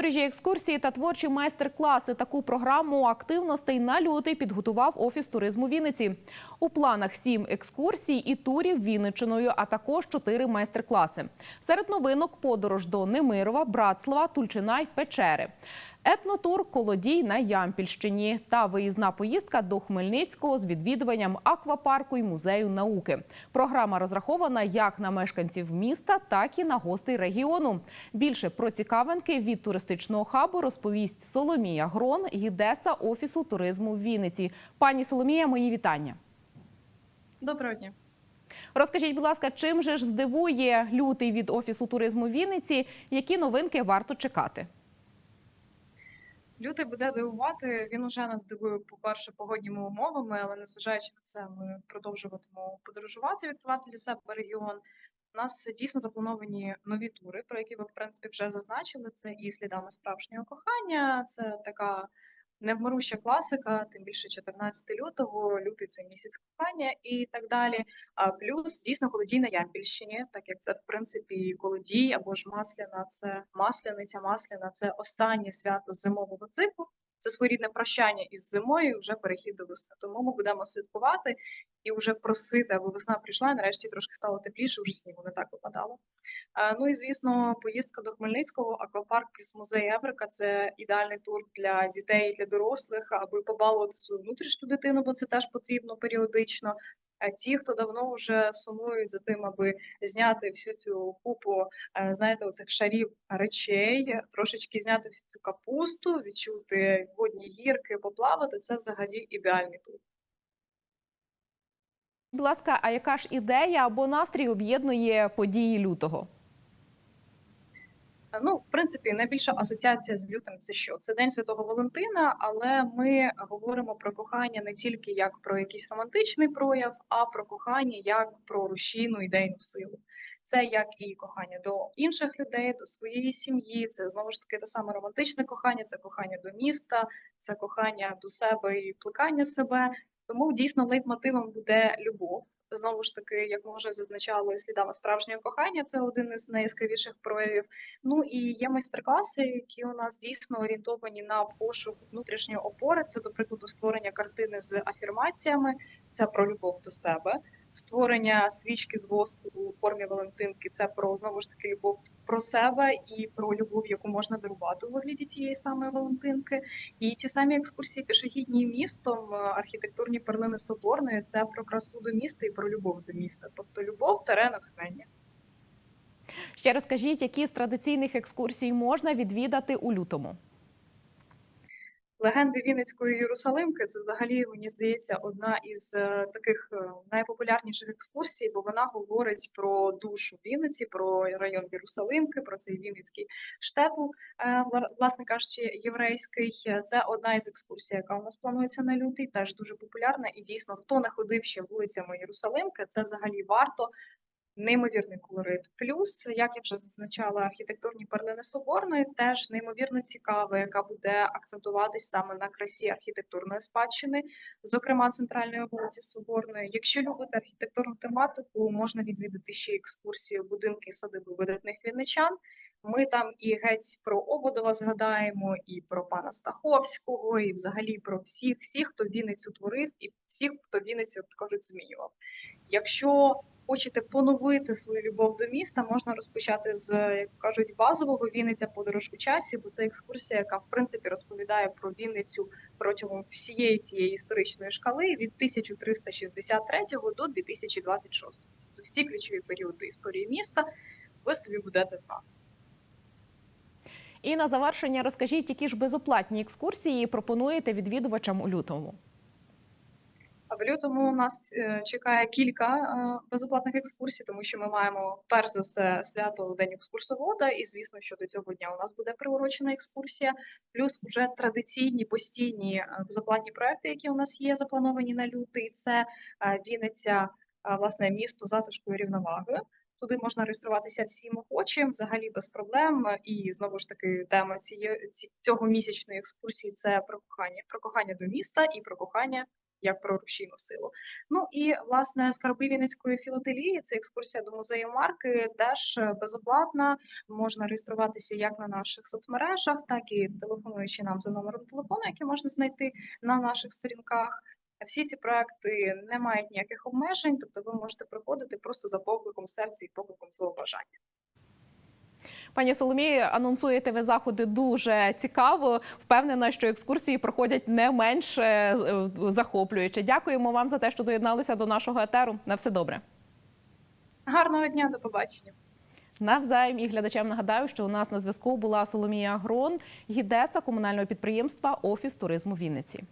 Подорожі, екскурсії та творчі майстер-класи. Таку програму активностей на лютий підготував офіс туризму Вінниці. У планах сім екскурсій і турів Вінничиною, а також чотири майстер-класи. Серед новинок подорож до Немирова, Братслава, Тульчина й Печери. Етнотур Колодій на Ямпільщині та виїзна поїздка до Хмельницького з відвідуванням аквапарку і музею науки. Програма розрахована як на мешканців міста, так і на гостей регіону. Більше про цікавинки від туристичного хабу розповість Соломія Грон, гідеса офісу туризму в Вінниці. Пані Соломія, мої вітання. Доброго дня. Розкажіть, будь ласка, чим же ж здивує лютий від офісу туризму Вінниці? Які новинки варто чекати? Лютий буде дивувати. Він уже нас дивує, по-перше, погодніми умовами, але незважаючи на це, ми продовжуватимемо подорожувати, відкривати для себе регіон. У нас дійсно заплановані нові тури, про які ви в принципі вже зазначили. Це і слідами справжнього кохання. Це така невмируща класика, тим більше 14 лютого, лютий це місяць кохання і так далі. А плюс дійсно колодій на Ямпільщині, так як це в принципі колодій або ж масляна, це масляниця, масляна це останнє свято зимового циклу. Це своєрідне прощання із зимою, і вже перехід до весни. Тому ми будемо святкувати і вже просити, аби весна прийшла. і Нарешті трошки стало тепліше, вже снігу не так випадало. Ну і звісно, поїздка до Хмельницького, аквапарк плюс музей Еврика це ідеальний тур для дітей і для дорослих, аби побалувати свою внутрішню дитину, бо це теж потрібно періодично. А ті, хто давно вже сумують за тим, аби зняти всю цю купу, е, знаєте, оцих шарів речей, трошечки зняти всю цю капусту, відчути водні гірки, поплавати, це взагалі ідеальний тур. Будь ласка, а яка ж ідея або настрій об'єднує події лютого? Ну, в принципі, найбільша асоціація з лютим це що? Це День Святого Валентина, але ми говоримо про кохання не тільки як про якийсь романтичний прояв, а про кохання як про рушійну ідейну силу. Це як і кохання до інших людей, до своєї сім'ї. Це знову ж таки те саме романтичне кохання, це кохання до міста, це кохання до себе і плекання себе. Тому дійсно лейтмотивом буде любов. Знову ж таки, як ми вже зазначали, слідами справжнього кохання це один із найяскравіших проявів. Ну і є майстер-класи, які у нас дійсно орієнтовані на пошук внутрішньої опори. Це, до прикладу, створення картини з афірмаціями, це про любов до себе, створення свічки з воску у формі Валентинки. Це про знову ж таки любов про себе і про любов, яку можна дарувати у вигляді тієї самої Валентинки. І ті самі екскурсії пішохідні містом, е, архітектурні перлини Соборної це про красу до міста і про любов до міста, тобто любов тере натхнення. Ще розкажіть, які з традиційних екскурсій можна відвідати у лютому? Легенди Вінницької Єрусалимки це взагалі мені здається одна із е, таких е, найпопулярніших екскурсій, бо вона говорить про душу Вінниці, про район Єрусалимки, про цей Вінницький штетл, е, власне кажучи, єврейський. Це одна із екскурсій, яка у нас планується на лютий, теж дуже популярна. І дійсно, хто не ходив ще вулицями Єрусалимки, це взагалі варто. Неймовірний колорит. Плюс, як я вже зазначала, архітектурні перлини Соборної теж неймовірно цікава, яка буде акцентуватись саме на красі архітектурної спадщини, зокрема центральної вулиці Соборної. Якщо любите архітектурну тематику, можна відвідати ще екскурсію будинки і садиби видатних вінничан. Ми там і геть про Ободова згадаємо, і про пана Стаховського, і взагалі про всіх, всіх, хто Вінницю творив, і всіх, хто Вінницю, кажуть, змінював. Якщо хочете поновити свою любов до міста, можна розпочати з як кажуть базового Вінниця подорож у часі, бо це екскурсія, яка в принципі розповідає про Вінницю протягом всієї цієї історичної шкали від 1363 до 2026. Тобто всі ключові періоди історії міста ви собі будете знати. І на завершення розкажіть, які ж безоплатні екскурсії пропонуєте відвідувачам у лютому? В лютому нас е, чекає кілька е, безоплатних екскурсій, тому що ми маємо перш за все свято День екскурсовода, і звісно, що до цього дня у нас буде приурочена екскурсія. Плюс вже традиційні постійні е, безоплатні проекти, які у нас є, заплановані на лютий. Це Вінниця, власне, місто затишку і рівноваги. Туди можна реєструватися всім охочим, взагалі без проблем. І знову ж таки, тема цієї цього місячної екскурсії це про кохання, про кохання до міста і про кохання як про рушійну силу. Ну і власне скарби Вінницької філателії це екскурсія до музею марки, теж безоплатна. Можна реєструватися як на наших соцмережах, так і телефонуючи нам за номером телефону, який можна знайти на наших сторінках. Всі ці проекти не мають ніяких обмежень, тобто ви можете приходити просто за покликом серця і покликом свого бажання. Пані Соломії, анонсуєте ви заходи дуже цікаво. Впевнена, що екскурсії проходять не менш е, захоплююче. Дякуємо вам за те, що доєдналися до нашого етеру. На все добре. Гарного дня, до побачення. Навзаєм і глядачам нагадаю, що у нас на зв'язку була Соломія Грон, гідеса комунального підприємства Офіс туризму Вінниці.